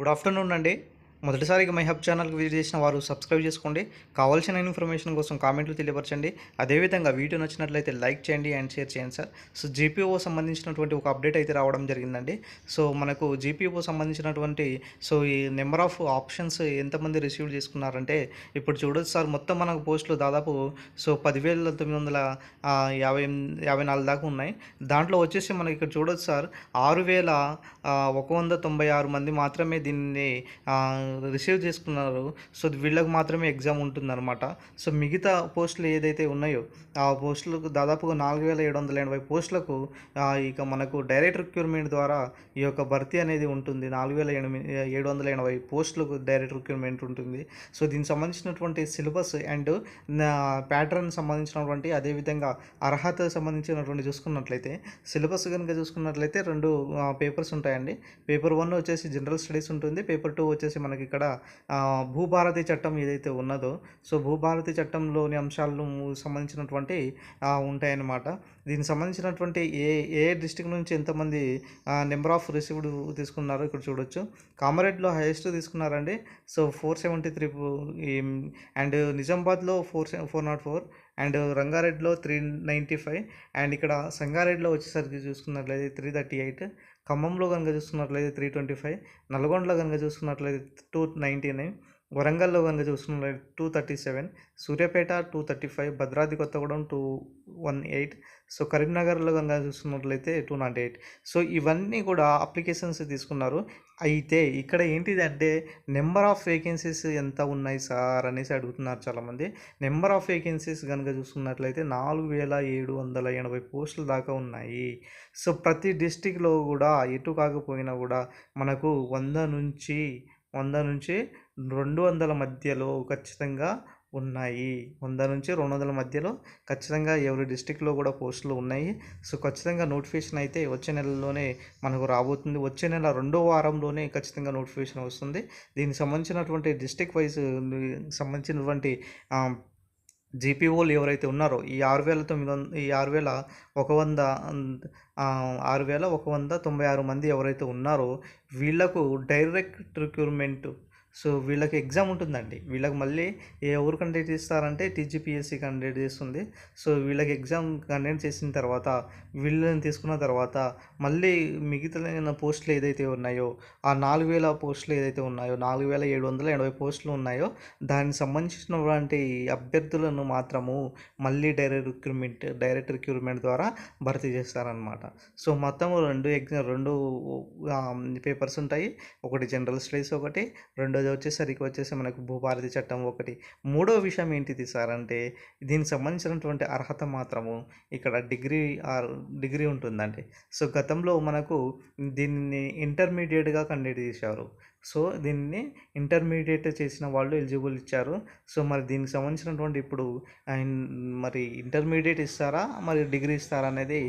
Good afternoon అండి. మొదటిసారిగా my hub ఛానల్కి విజిట్ చేసిన వారు సబ్స్క్రైబ్ చేసుకోండి. కావాల్సిన ఇన్ఫర్మేషన్ కోసం కామెంట్లు తెలియపరచండి. అదేవిధంగా వీడియో నచ్చినట్లయితే లైక్ చేయండి అండ్ షేర్ చేయండి సార్. సో జీపీఓ సంబంధించినటువంటి ఒక అప్డేట్ అయితే రావడం జరిగిందండి. సో మనకు జీపీఓ సంబంధించినటువంటి సో ఈ నెంబర్ ఆఫ్ ఆప్షన్స్ ఎంతమంది రిసీవ్ చేసుకున్నారంటే ఇప్పుడు చూడొచ్చు సార్ మొత్తం మనకు పోస్టులు దాదాపు సో పదివేల తొమ్మిది వందల యాభై యాభై నాలుగు దాకా ఉన్నాయి. దాంట్లో వచ్చేసి మనకి ఇక్కడ చూడొచ్చు సార్ ఆరు వేల ఒక వంద తొంభై ఆరు మంది మాత్రమే దీన్ని రిసీవ్ చేసుకున్నారు. సో వీళ్ళకి మాత్రమే ఎగ్జామ్ ఉంటుందన్నమాట. సో మిగతా పోస్టులు ఏదైతే ఉన్నాయో ఆ పోస్టులకు దాదాపుగా నాలుగు వేల ఏడు వందల ఎనభై పోస్టులకు ఇక మనకు డైరెక్ట్ రిక్రూట్మెంట్ ద్వారా ఈ యొక్క భర్తీ అనేది ఉంటుంది. నాలుగు వేల ఎనిమిది ఏడు వందల ఎనభై పోస్టులకు డైరెక్ట్ రిక్రూట్మెంట్ ఉంటుంది. సో దీనికి సంబంధించినటువంటి సిలబస్ అండ్ ప్యాటర్న్ సంబంధించినటువంటి అదేవిధంగా అర్హత సంబంధించినటువంటి చూసుకున్నట్లయితే సిలబస్ కనుక చూసుకున్నట్లయితే రెండు పేపర్స్ ఉంటాయండి. పేపర్ వన్ వచ్చేసి జనరల్ స్టడీస్ ఉంటుంది. పేపర్ టూ వచ్చేసి మనకి ఇక్కడ భూభారతి చట్టం ఏదైతే ఉన్నదో సో భూభారతి చట్టంలోని అంశాలను సంబంధించినటువంటి ఉంటాయన్నమాట. దీనికి సంబంధించినటువంటి ఏ ఏ డిస్టిక్ నుంచి ఎంతమంది నెంబర్ ఆఫ్ రిసీవ్డ్ తీసుకున్నారో ఇక్కడ చూడొచ్చు. కామరేడ్లో హైయెస్ట్ తీసుకున్నారండి. So four seventy three and నిజామాబాద్లో four four naught four and రంగారెడ్డిలో three ninety five and ఇక్కడ సంగారెడ్డిలో వచ్చేసరికి చూసుకున్నట్లయితే త్రీ థర్టీ ఎయిట్ ఖమ్మంలో కనుక చూసుకున్నట్లయితే త్రీ ట్వంటీ ఫైవ్ నల్గొండలో కనుక చూసుకున్నట్లయితే టూ నైంటీ నైన్ వరంగల్లో కనుక చూసుకున్నట్లయితే two thirty seven Suryapet two thirty five Bhadradri Kothagudem two one eight so కరీంనగర్లో కనుక చూసుకున్నట్లయితే టూ నాట్ ఎయిట్ సో ఇవన్నీ కూడా అప్లికేషన్స్ తీసుకున్నారు. అయితే ఇక్కడ ఏంటిది అంటే నెంబర్ ఆఫ్ వేకెన్సీస్ ఎంత ఉన్నాయి సార్ అనేసి అడుగుతున్నారు చాలామంది. నెంబర్ ఆఫ్ వేకెన్సీస్ కనుక చూసుకున్నట్లయితే నాలుగు వేల ఏడు వందల ఎనభై పోస్టుల దాకా ఉన్నాయి. సో ప్రతి డిస్టిక్లో కూడా ఎటు కాకపోయినా కూడా మనకు వంద నుంచి వంద నుంచి రెండు వందల మధ్యలో ఖచ్చితంగా ఉన్నాయి. వంద నుంచి రెండు వందల మధ్యలో ఖచ్చితంగా ఎవరి డిస్టిక్లో కూడా పోస్టులు ఉన్నాయి. సో ఖచ్చితంగా నోటిఫికేషన్ అయితే వచ్చే నెలలోనే మనకు రాబోతుంది. వచ్చే నెల రెండో వారంలోనే ఖచ్చితంగా నోటిఫికేషన్ వస్తుంది. దీనికి సంబంధించినటువంటి డిస్టిక్ వైజ్ సంబంధించినటువంటి జీపీఓలు ఎవరైతే ఉన్నారో ఈ ఆరు వేల తొమ్మిది వంద ఈ ఆరు వేల ఒక వంద ఆరు వేల ఒక వంద తొంభై ఆరు మంది ఎవరైతే ఉన్నారో వీళ్ళకు డైరెక్ట్ రిక్రూట్మెంట్ సో వీళ్ళకి ఎగ్జామ్ ఉంటుందండి. వీళ్ళకి మళ్ళీ ఏ ఎవరు కండక్ట్ చేస్తారంటే టీజీపీఎస్సీ కండక్ట్ చేస్తుంది సో వీళ్ళకి ఎగ్జామ్ కండక్ట్ చేసిన తర్వాత వీళ్ళని తీసుకున్న తర్వాత మళ్ళీ మిగతా పోస్టులు ఏదైతే ఉన్నాయో ఆ నాలుగు వేల పోస్టులు ఏదైతే ఉన్నాయో నాలుగు వేల ఏడు వందల ఎనభై పోస్టులు ఉన్నాయో దానికి సంబంధించినటువంటి అభ్యర్థులను మాత్రము మళ్ళీ డైరెక్ట్ రిక్రూట్మెంట్ డైరెక్ట్ రిక్రూట్మెంట్ ద్వారా భర్తీ చేస్తారనమాట సో మొత్తం రెండు ఎగ్జామ్ రెండు పేపర్స్ ఉంటాయి. ఒకటి జనరల్ స్టడీస్ ఒకటి రెండు రెండోది వచ్చేసరికి వచ్చేసి మనకు భూభారతి చట్టం ఒకటి. మూడో విషయం ఏంటిది సార్ అంటే దీనికి సంబంధించినటువంటి అర్హత మాత్రము ఇక్కడ డిగ్రీ ఆర్ డిగ్రీ ఉంటుందండి. సో గతంలో మనకు దీన్ని ఇంటర్మీడియట్గా కండక్ట్ చేశారు. సో దీన్ని ఇంటర్మీడియట్ చేసిన వాళ్ళు ఎలిజిబుల్ ఇచ్చారు. సో మరి దీనికి సంబంధించినటువంటి ఇప్పుడు మరి ఇంటర్మీడియట్ ఇస్తారా మరి డిగ్రీ ఇస్తారా అనేది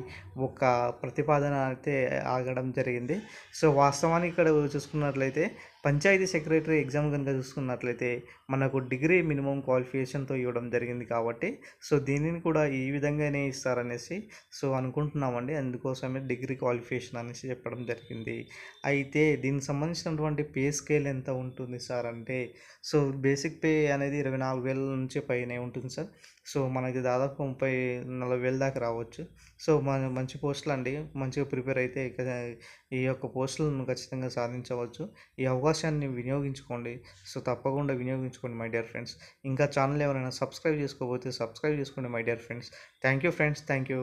ఒక ప్రతిపాదన అయితే ఆగడం జరిగింది. సో వాస్తవానికి ఇక్కడ చూసుకున్నట్లయితే పంచాయతీ సెక్రటరీ ఎగ్జామ్ కనుక చూసుకున్నట్లయితే మనకు డిగ్రీ మినిమం క్వాలిఫికేషన్తో ఇవ్వడం జరిగింది కాబట్టి సో దీనిని కూడా ఈ విధంగానే ఇస్తారనేసి సో అనుకుంటున్నామండి. అందుకోసమే డిగ్రీ క్వాలిఫికేషన్ అనేసి చెప్పడం జరిగింది. అయితే దీనికి సంబంధించినటువంటి పే స్కేల్ ఎంత ఉంటుంది సార్ అంటే సో బేసిక్ పే అనేది ఇరవై నాలుగు వేల నుంచి పైనే ఉంటుంది సార్. సో మనకి దాదాపు ముప్పై నలభై వేల దాకా రావచ్చు. సో మన మంచి పోస్టులు అండి. మంచిగా ప్రిపేర్ అయితే ఈ యొక్క పోస్టులను ఖచ్చితంగా సాధించవచ్చు. ఈ అవకాశాన్ని వినియోగించుకోండి. సో తప్పకుండా వినియోగించుకోండి మై డియర్ ఫ్రెండ్స్ ఇంకా ఛానల్ ఎవరైనా సబ్స్క్రైబ్ చేసుకోకపోతే సబ్స్క్రైబ్ చేసుకోండి my dear friends thank you friends thank you